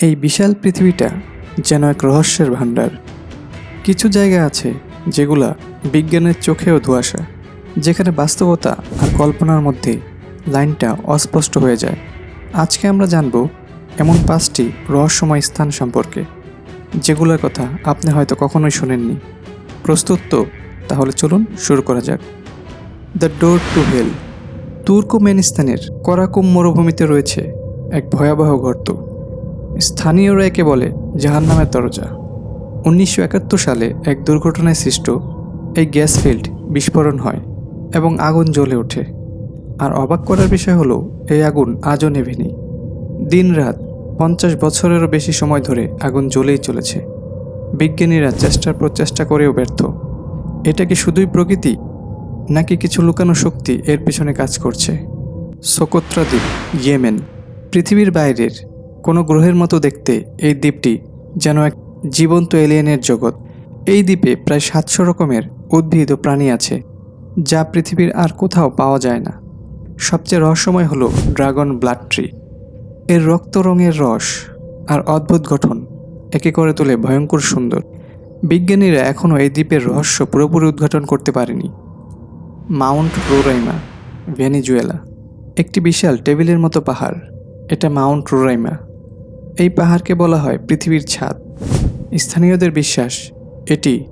এই বিশাল পৃথিবীটা যেন এক রহস্যের ভাণ্ডার। কিছু জায়গা আছে যেগুলা বিজ্ঞানের চোখেও ধোঁয়াশা, যেখানে বাস্তবতা আর কল্পনার মধ্যে লাইনটা অস্পষ্ট হয়ে যায়। আজকে আমরা জানব এমন পাঁচটি রহস্যময় স্থান সম্পর্কে, যেগুলোর কথা আপনি হয়তো কখনোই শোনেননি। প্রস্তুত তো? তাহলে চলুন শুরু করা যাক। The door to hell. তুর্কমেনিস্তানের Karakum মরুভূমিতে রয়েছে এক ভয়াবহ গর্ত। স্থানীয়রা একে বলে জাহান্নামের দরজা। উনিশশো একাত্তর সালে এক দুর্ঘটনায় সৃষ্ট এই গ্যাস ফিল্ড বিস্ফোরণ হয় এবং আগুন জ্বলে ওঠে। আর অবাক করার বিষয় হলো, এই আগুন আজও নেভেনি। দিন রাত পঞ্চাশ বছরেরও বেশি সময় ধরে আগুন জ্বলেই চলেছে। বিজ্ঞানীরা চেষ্টার পর চেষ্টা করেও ব্যর্থ। এটা কি শুধুই প্রকৃতি, নাকি কিছু লুকানো শক্তি এর পেছনে কাজ করছে? সোকোত্রা দ্বীপ, ইয়েমেন, পৃথিবীর বাইরের কোনো গ্রহের মতো দেখতে এই দ্বীপটি যেন এক জীবন্ত এলিয়েনের জগৎ। এই দ্বীপে প্রায় সাতশো রকমের উদ্ভিদ ও প্রাণী আছে, যা পৃথিবীর আর কোথাও পাওয়া যায় না। সবচেয়ে রহস্যময় হলো ড্রাগন ব্লাড ট্রি। এর রক্ত রঙের রস আর অদ্ভুত গঠন একে করে তোলে ভয়ঙ্কর সুন্দর। বিজ্ঞানীরা এখনও এই দ্বীপের রহস্য পুরোপুরি উদ্ঘাটন করতে পারেনি। Mount Roraima, Venezuela. একটি বিশাল টেবিলের মতো পাহাড়। এটা মাউন্ট রোরাইমা। এই পাহাড়কে বলা হয় পৃথিবীর ছাদ। স্থানীয়দের বিশ্বাস, এটি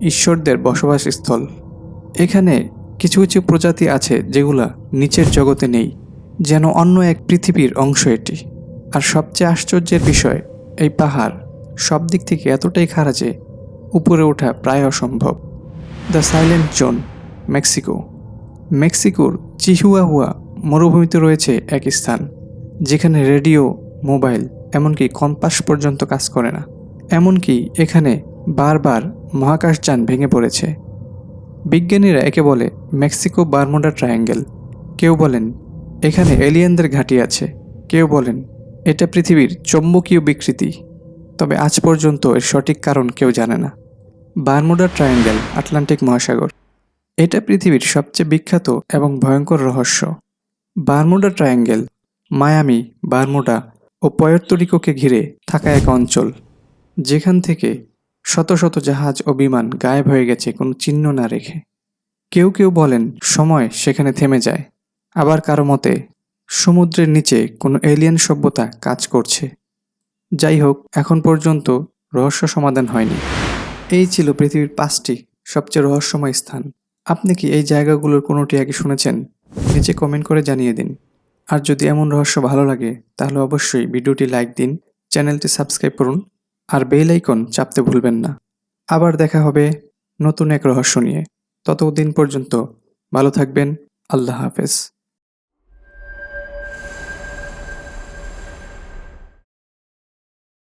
ঈশ্বরদের বসবাসস্থল। এখানে কিছু কিছু প্রজাতি আছে যেগুলা নিচের জগতে নেই, যেন অন্য এক পৃথিবীর অংশ এটি। আর সবচেয়ে আশ্চর্যের বিষয়, এই পাহাড় সব দিক থেকে এতটাই খাড়া যে উপরে ওঠা প্রায় অসম্ভব। The silent zone, Mexico. মেক্সিকোর চিহুয়াহুয়া মরুভূমিতে রয়েছে এক স্থান, যেখানে রেডিও, মোবাইল এমনকি কম্পাস পর্যন্ত কাজ করে না। এমনকি এখানে বারবার মহাকাশযান ভেঙে পড়েছে। বিজ্ঞানীরা একে বলে মেক্সিকো বারমুডা ট্রায়াঙ্গেল। কেউ বলেন এখানে এলিয়েনদের ঘাঁটি আছে। কেউ বলেন এটা পৃথিবীর চৌম্বকীয় বিকৃতি। তবে আজ পর্যন্ত এর সঠিক কারণ কেউ জানে না। বারমুডা ট্রায়াঙ্গেল, আটলান্টিক মহাসাগর। এটা পৃথিবীর সবচেয়ে বিখ্যাত এবং ভয়ঙ্কর রহস্য। বারমুডা ট্রায়াঙ্গেল, মায়ামি, বারমুডা ও পয়র্তরিকোকে ঘিরে থাকা এক অঞ্চল, যেখান থেকে শত শত জাহাজ ও বিমান গায়েব হয়ে গেছে কোনো চিহ্ন না রেখে। কেউ কেউ বলেন, সময় সেখানে থেমে যায়। আবার কারও মতে, সমুদ্রের নিচে কোনো এলিয়েন সভ্যতা কাজ করছে। যাই হোক, এখন পর্যন্ত রহস্য সমাধান হয়নি। এই ছিল পৃথিবীর পাঁচটি সবচেয়ে রহস্যময় স্থান। আপনি কি এই জায়গাগুলোর কোনোটি আগে শুনেছেন? নিচে কমেন্ট করে জানিয়ে দিন। আর যদি এমন রহস্য ভালো লাগে, তাহলে অবশ্যই ভিডিওটি লাইক দিন, চ্যানেলটি সাবস্ক্রাইব করুন, আর বেল আইকন চাপতে ভুলবেন না। আবার দেখা হবে নতুন এক রহস্য নিয়ে। ততদিন পর্যন্ত ভালো থাকবেন, আল্লাহ হাফেজ।